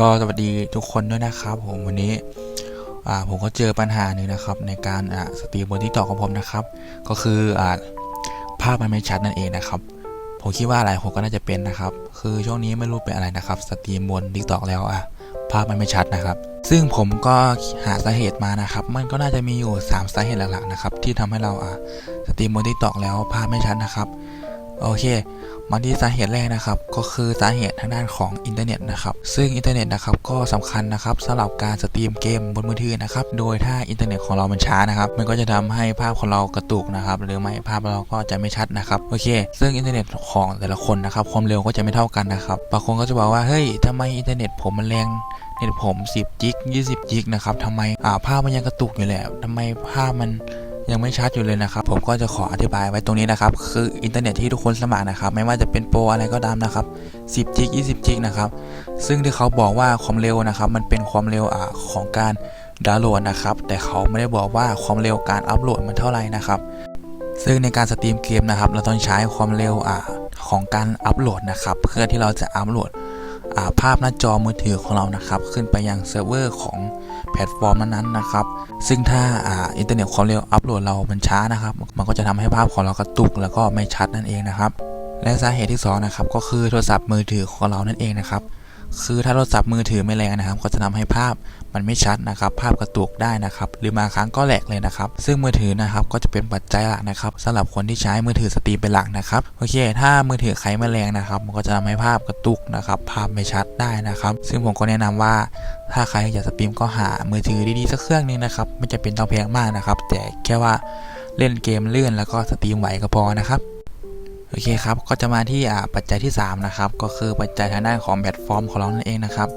ก็สวัสดีทุกคนด้วยนะครับ ผมวันนี้ผมก็เจอปัญหาหนึ่งนะครับ ในการสตรีมบนทิกตอกของผมนะครับ ก็คืออภาพมันไม่ชัดนั่นเองนะครับ ผมคิดว่าอะไรผมก็น่าจะเป็นนะครับ คือช่วงนี้ไม่รู้เป็นอะไรนะครับ สตรีมบนทิกตอกแล้วอะภาพมันไม่ชัดนะครับ ซึ่งผมก็หาสาเหตุมานะครับ มันก็น่าจะมีอยู่ 3 สาเหตุหลักๆนะครับ ที่ทำให้เราอ่าสตรีมบนทิกตอกแล้วภาพไม่ชัดนะครับ โอเค มาที่สาเหตุแรกนะครับ ก็คือสาเหตุทางด้านของอินเทอร์เน็ตนะครับ ซึ่งอินเทอร์เน็ตนะครับก็สำคัญนะครับสำหรับการสตรีมเกมบนมือถือนะครับ โดยถ้าอินเทอร์เน็ตของเรามันช้านะครับ มันก็จะทำให้ภาพของเรากระตุกนะครับ หรือไม่ภาพเราก็จะไม่ชัดนะครับ โอเค ซึ่งอินเทอร์เน็ตของแต่ละคนนะครับ ความเร็วก็จะไม่เท่ากันนะครับ บางคนก็จะบอกว่า เฮ้ยทำไมอินเทอร์เน็ตผมมันแรงเน็ตผม 10 จิก 20 จิกนะครับทำไมอ่าภาพมันยังกระตุกอยู่เลยทำไมภาพมัน ยังไม่ชัดอยู่เลยนะครับ ผมก็จะขออธิบายไว้ตรงนี้นะครับ คืออินเทอร์เน็ตที่ทุกคนสมัครนะครับ ไม่ว่าจะเป็นโปรอะไรก็ตามนะครับ 10จิก20จิกนะครับ ซึ่งที่เขาบอกว่าความเร็วนะครับ มันเป็นความเร็วอ่าของการดาวน์โหลดนะครับ แต่เขาไม่ได้บอกว่าความเร็วการอัปโหลดมันเท่าไหร่นะครับ ซึ่งในการสตรีมเกมนะครับ เราต้องใช้ความเร็วอ่าของการอัปโหลดนะครับ เพื่อที่เราจะอัปโหลด ภาพหน้าจอมือถือของเรานะครับ ขึ้นไปยังเซิร์ฟเวอร์ของแพลตฟอร์มนั้นๆนะครับ ซึ่งถ้าอ,าอินเทอร์เน็ตความเร็วอัปโหลดเรามันช้านะครับ มันก็จะทำให้ภาพของเรากระตุกแล้วก็ไม่ชัดนั่นเองนะครับ และสาเหตุที่สองนะครับก็คือโทรศัพท์มือถือของเรานั่นเองนะครับ คือถ้าโทรศัพท์มือถือไม่แรงนะครับ ก็จะทำให้ภาพมันไม่ชัดนะครับ ภาพกระตุกได้นะครับ หรือบางครั้งก็แหลกเลยนะครับ ซึ่งมือถือนะครับก็จะเป็นปัจจัยหลักนะครับสำหรับคนที่ใช้มือถือสตรีมเป็นหลักนะครับโอเค ถ้ามือถือใครไม่แรงนะครับ มันก็จะทำให้ภาพกระตุกนะครับ ภาพไม่ชัดได้นะครับ ซึ่งผมก็แนะนำว่าถ้าใครอยากสตรีมก็หามือถือดีๆสักเครื่องนึงนะครับไม่จะเป็นต้องแพงมากนะครับ แต่แค่ว่าเล่นเกมเลื่อนแล้วก็สตรีมไหวก็พอนะครับ โอเคครับ ก็จะมาที่ปัจจัยที่ 3 นะครับ ก็คือปัจจัยทางด้านของแพลตฟอร์มของเรานั่นเองนะครับ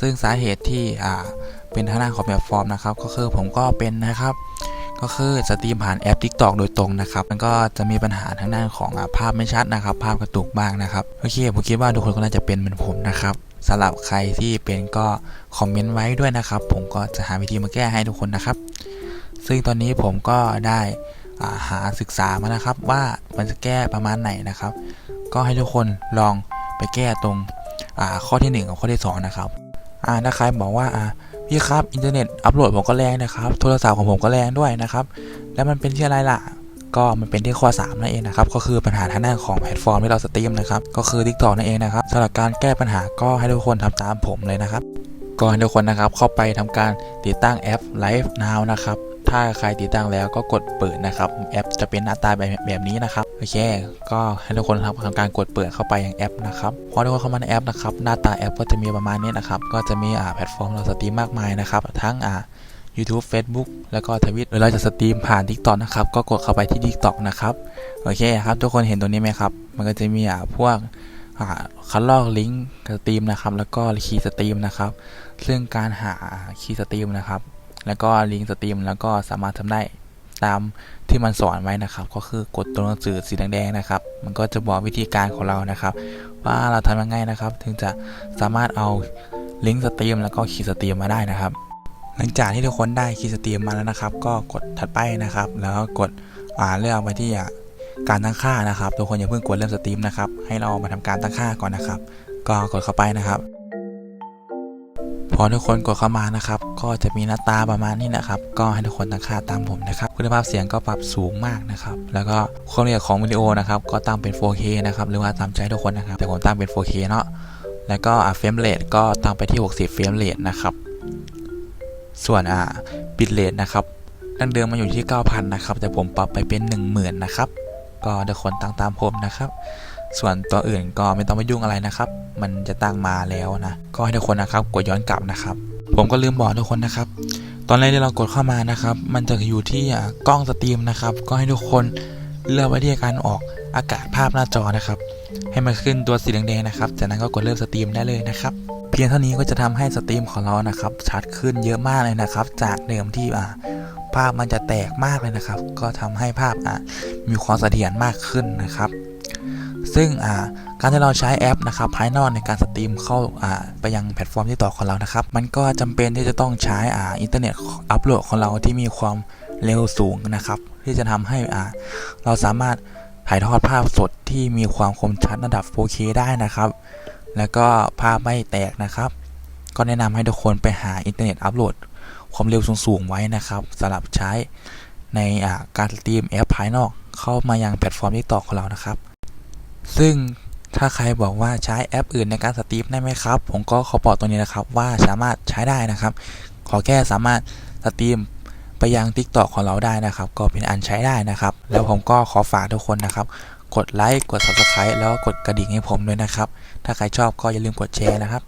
ซึ่งสาเหตุที่เป็นทางด้านของแพลตฟอร์มนะครับ ก็คือผมก็เป็นนะครับ ก็คือสตรีมผ่านแอป TikTok โดยตรงนะครับ มันก็จะมีปัญหาทางด้านของภาพไม่ชัดนะครับ ภาพกระตุกบ้างนะครับ โอเค ผมคิดว่าทุกคนก็น่าจะเป็นเหมือนผมนะครับสำหรับใครที่เป็นก็คอมเมนต์ไว้ด้วยนะครับ ผมก็จะหาวิธีมาแก้ให้ทุกคนนะครับ ซึ่งตอนนี้ผมก็ได้ หาศึกษามานะครับว่ามันจะแก้ประมาณไหนนะครับ ก็ให้ทุกคนลองไปแก้ตรงข้อที่ 1 กับข้อที่ 2 นะครับถ้าใครบอกว่าพี่ครับอินเทอร์เน็ตอัปโหลดผมก็แรงนะครับ โทรศัพท์ของผมก็แรงด้วยนะครับ แล้วมันเป็นที่อะไรล่ะ ก็มันเป็นที่ข้อ 3 นั่นเองนะครับ ก็คือปัญหาทางด้านของแพลตฟอร์มที่เราสตรีมนะครับ ก็คือ TikTok นั่นเองนะครับสำหรับการแก้ปัญหาก็ให้ทุกคนทำตามผมเลยนะครับ ก็ให้ทุกคนนะครับเข้าไปทำการติดตั้งแอป Live Now นะครับ ถ้าใครติดตั้งแล้วก็กดเปิดนะครับ แอปจะเป็นหน้าตาแบบแบบนี้นะครับ โอเค ก็ให้ทุกคนทำการกดเปิดเข้าไปยังแอปนะครับ พอทุกคนเข้ามาในแอปนะครับ หน้าตาแอปก็จะมีประมาณนี้นะครับ ก็จะมีอ่าแพลตฟอร์มเราสตรีมมากมายนะครับ ทั้งอ่า YouTube Facebook แล้วก็ทวิตหรือเราจะสตรีมผ่าน TikTok นะครับ ก็กดเข้าไปที่ TikTok นะครับ โอเคครับทุกคนเห็นตรงนี้ไหมครับ มันก็จะมีอ่าพวกอ่าคัดลอกลิงก์สตรีมนะครับ แล้วก็คีย์สตรีมนะครับ ซึ่งการหาคีย์สตรีมนะครับ แล้วก็ลิงก์สตรีมแล้วก็สามารถทำได้ตามที่มันสอนไว้นะครับ ก็คือกดตัวหนังสือสีแดงๆนะครับ มันก็จะบอกวิธีการของเรานะครับ ว่าเราทำยังไงนะครับ ถึงจะสามารถเอาลิงก์สตรีมแล้วก็คีย์สตรีมมาได้นะครับ หลังจากที่ทุกคนได้คีย์สตรีมมาแล้วนะครับ ก็กดถัดไปนะครับ แล้วก็กดอ่าเลือกไปที่การตั้งค่านะครับ ทุกคนอย่าเพิ่งกดเริ่มสตรีมนะครับ ให้เรามาทำการตั้งค่าก่อนนะครับ ก็กดเข้าไปนะครับ พอทุกคนกดเข้ามานะครับ ก็จะมีหน้าตาประมาณนี้นะครับ ก็ให้ทุกคนตั้งค่าตามผมนะครับ คุณภาพเสียงก็ปรับสูงมากนะครับ แล้วก็ความละเอียดของวิดีโอนะครับ ก็ตั้งเป็น 4K นะครับ หรือว่าตามใจทุกคนนะครับ แต่ผมตั้งเป็น 4K เนาะ แล้วก็เฟรมเรทก็ตั้งไปที่ 60 เฟรมเรทนะครับ ส่วนอ่าบิตเรทนะครับดั้งเดิมมาอยู่ที่ 9,000 นะครับ แต่ผมปรับไปเป็น 10,000 นะครับ ก็ทุกคนตั้งตามผมนะครับ ส่วนตัวอื่นก็ไม่ต้องไปยุ่งอะไรนะครับ มันจะตั้งมาแล้วนะ ก็ให้ทุกคนนะครับกดย้อนกลับนะครับ ผมก็ลืมบอกทุกคนนะครับ ตอนแรกที่เรากดเข้ามานะครับ มันจะอยู่ที่กล้องสตรีมนะครับ ก็ให้ทุกคนเลือกไว้ที่การออกอากาศภาพหน้าจอนะครับ ให้มันขึ้นตัวสีแดงๆนะครับ จากนั้นก็กดเริ่มสตรีมได้เลยนะครับ เพียงเท่านี้ก็จะทำให้สตรีมของเรานะครับชัดขึ้นเยอะมากเลยนะครับ จากเดิมที่อ่าภาพมันจะแตกมากเลยนะครับ ก็ทำให้ภาพอ่ามีความเสถียรมากขึ้นนะครับ ซึ่งการที่เราใช้แอปนะครับภายนอกในการสตรีมเข้าไปยังแพลตฟอร์มที่ต่อของเรานะครับ มันก็จำเป็นที่จะต้องใช้อินเทอร์เน็ตอัปโหลดของเราที่มีความเร็วสูงนะครับ ที่จะทำให้เราสามารถถ่ายทอดภาพสดที่มีความคมชัดระดับ 4K ได้นะครับ แล้วก็ภาพไม่แตกนะครับ ก็แนะนำให้ทุกคนไปหาอินเทอร์เน็ตอัปโหลดความเร็วสูงๆไว้นะครับสำหรับใช้ในการสตรีมแอปภายนอกเข้ามายังแพลตฟอร์ม TikTok ของเรานะครับ ซึ่งถ้าใครบอกว่าใช้แอปอื่นในการสตรีมได้ไหมครับ ผมก็ขอบอกตรงนี้นะครับว่าสามารถใช้ได้นะครับ ขอแค่สามารถสตรีมไปยัง TikTok ของเราได้นะครับ ก็เป็นอันใช้ได้นะครับ แล้วผมก็ขอฝากทุกคนนะครับ กดไลค์กด Subscribe แล้วก็กดกระดิ่งให้ผมด้วยนะครับ ถ้าใครชอบก็อย่าลืมกดแชร์นะครับ